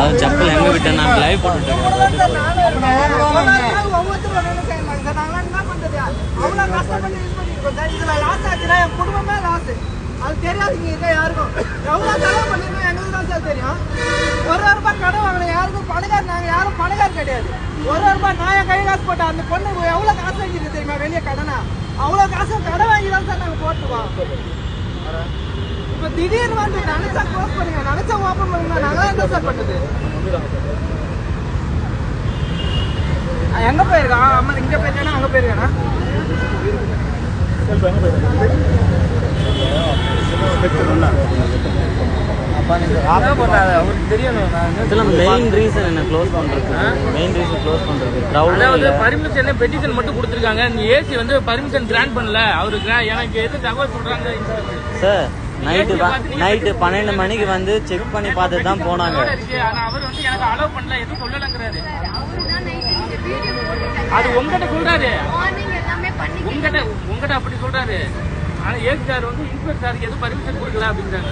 அது செப்பல் எங்க விட்டேன்? நான் லைவ் போட்டுட்டு என்ன யூஸ் லாஸ் ஆச்சுன்னா என் குடும்பமே லாஸ் அது தெரியாது இங்க யாருக்கும் எவ்வளோ செலவு பண்ணிருக்கோம் எங்களுக்கு தான் சார் தெரியும் ஒரு ஒரு ரூபாய் கடன் வாங்கின யாருக்கும் பணக்கார நாங்க யாரும் பணக்கார கிடையாது. ஒரு ரூபாய் நான் என் கை காசு போட்டேன். அந்த பொண்ணு எவ்வளோ காசு வாங்கிருக்கு தெரியுமா? வெளியே கடனா? அவ்வளோ காசு கடன் வாங்கி தான் சார் திடீர்னு வந்து நினைச்சா க்ளோஸ் பண்ணுங்க. நினைச்சா ஓப்பன் பண்ணுங்க. நாங்களாம் என்ன சார் பண்ணுது. எங்க போயிருக்கான் அம்மா இங்க போயிருக்கானா? அங்க போயிருக்கானா? இதெல்லாம் மெயின் ரீசன் என்ன க்ளோஸ் பண்றது மெயின் ரீசன் க்ளோஸ் பண்றது அதாவது க்ரௌட் பர்மிஷன் பெட்டிஷன் மட்டும் கொடுத்துருக்காங்க. நீ ஏசி வந்து பர்மிஷன் கிராண்ட் பண்ணல. அவரு gra- எனக்கு எது தகவல் சொல்றாங்க? சார் நைட்டு நைட்டு பன்னெண்டு மணிக்கு வந்து செக் பண்ணி பார்த்துட்டு தான் போனாங்க. அது உங்ககிட்ட சொல்றாரு. உங்ககிட்ட உங்ககிட்ட அப்படி சொல்றாரு. ஆனா ஏசி சார் வந்து இன்ஸ்பெக்டர் சாருக்கு எதுவும் பர்மிஷன் கொடுக்கல அப்படிங்கிறாங்க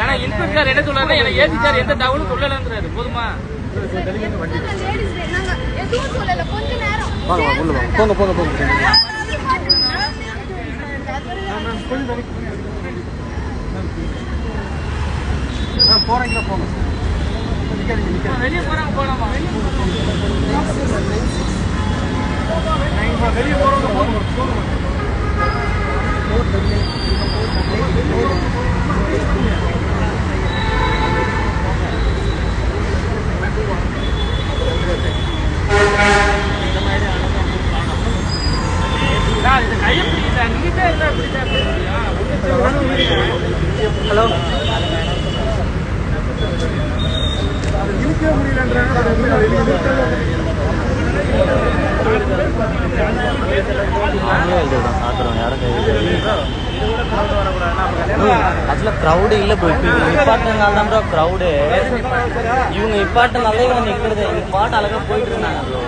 ஏன்னா இன்ஸ்பெக்டர் என்ன சொல்றாரு எனக்கு ஏசி சார் எந்த தகவலும் சொல்லலங்கிறாரு. போதுமா? Ladies நாங்க எதுவும் சொல்லல கொஞ்ச நேரம் போங்க போங்க போங்க வெளியே போறாங்க போலாமா சார், ஹலோ. நாங்களே எழுதுறோம் சாத்துறோம் யாரும் ஆக்சுவலாக க்ரௌடு இல்லை ப்ரோ இப்போ இவங்க நிப்பாட்டினால தான் ப்ரோ க்ரௌடு இவங்க நிப்பாட்டினால இவங்க நிற்கிறது இவங்க பாட்டு அழகாக போயிட்டு இருந்தாங்க ப்ரோ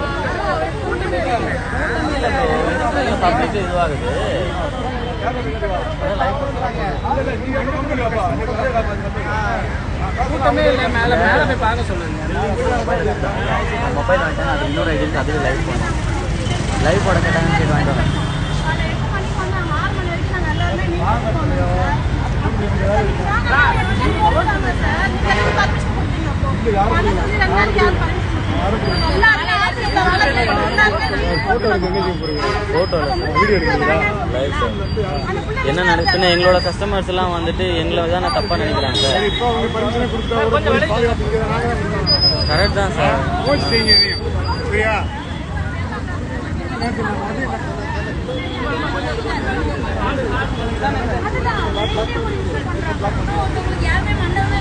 பப்ளிக் இதுவாகுது கூட்டமே இல்லை மேல மேல போய் பார்க்க சொல்லுங்க. மொபைல் வாங்கிட்டேன் அது இன்னொரு ஐடியில் அதுவே லைவ் பண்ணேன் லைவ் போட கேட்டாங்க சரி வாங்கிட்டு வரேன். காலை போட்டு வீடியோ எடுக்கிறீங்களா லைவ் சார் என்ன நடக்குதுன்னு எங்களோட கஸ்டமர்ஸ் எல்லாம் வந்துட்டு எங்களை தான் நான் தப்பாக நினைக்கிறாங்க சார் கரெக்ட் தான் சார் ஒருத்தவங்களுக்கு யாருமே மண்டபமே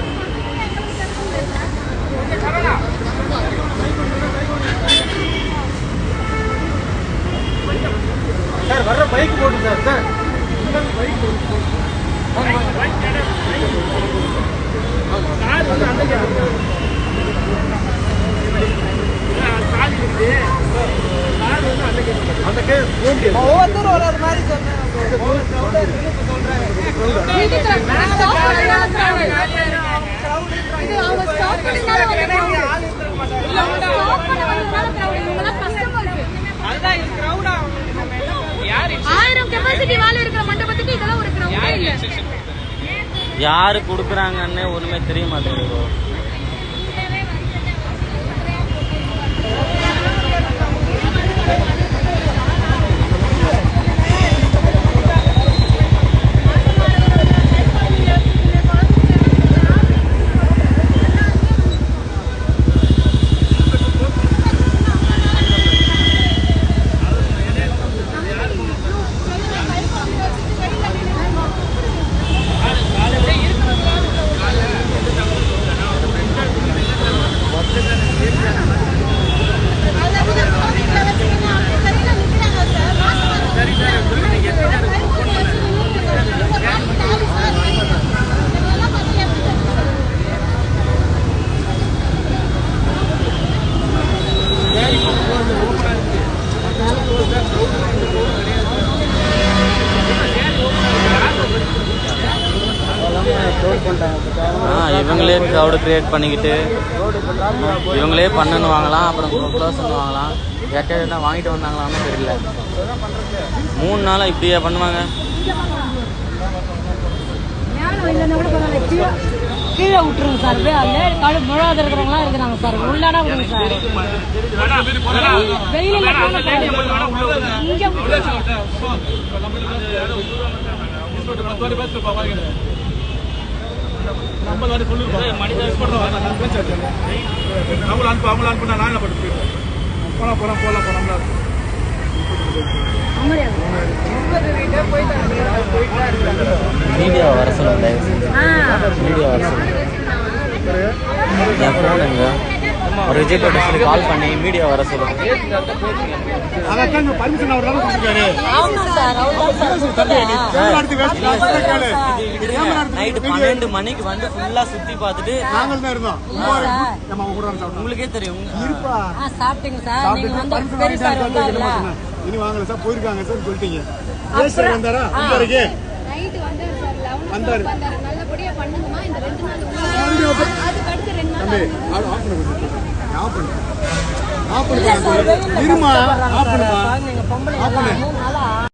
வந்து crowd. இல்ல, அவங்க stop பண்ண வந்ததுனால crowd. இவங்கெல்லாம் customers. அதுதான் இது கிரௌடா ஆயிரம் கெப்பாசிட்டி இருக்கிற மண்டபத்துக்கு இதெல்லாம் ஒரு இல்ல. யாரு குடுக்குறாங்கன்னு ஒண்ணுமே தெரிய மாட்டேங்குது இவங்களே க்ரௌடு கிரியேட் பண்ணிக்கிட்டு இவங்களே பண்ணுன்னு வாங்கலாம் அப்புறம் க்ளோஸ் வாங்கலாம். யார்கிட்ட வாங்கிட்டு வந்தாங்களான்னு தெரியல. மூணு நாளாக இப்படியே பண்ணுவாங்க? கீழே விட்டுருங்க சார். அப்படியே கழு முழாத இருக்கிறவங்களாம் இருக்கிறாங்க சார். உள்ளாடா விடுங்க சார். வெயிலில் இங்கே மீடியா வர சொல்லுங்க தயவு செஞ்சு. மீடியா வர சொல்லுங்க. என் ஃபோன் எங்க ஒரு விஜய் சொல்லி கால் பண்ணி மீடியா வர சொல்லுங்க. நைட்டு பன்னெண்டு மணிக்கு வந்து ஃபுல்லா சுத்தி பார்த்துட்டு நாங்கள் தான் இருந்தோம். உங்களுக்கே தெரியும். சாப்பிட்டீங்க சார். வந்து பெரிய சார் வந்தார்ல இனி வாங்கல சார் போயிருக்காங்க சார் சொல்லிட்டீங்க. ஏன் சார் வந்தாரா? வந்தாரு. சார் லெவன் வந்தாரு. வந்தாரு நல்லபடியா பண்ணுங்கம்மா. இந்த ரெண்டு நாள் அதுக்கு அடுத்து ரெண்டு நாள் ஆஃப் ஆஃப் பண்ணு கொஞ்சம். ஆஃப் பண்ணு. ஆஃப் இருமா ஆஃப் பண்ணுமா ஆஃப் பண்ணு.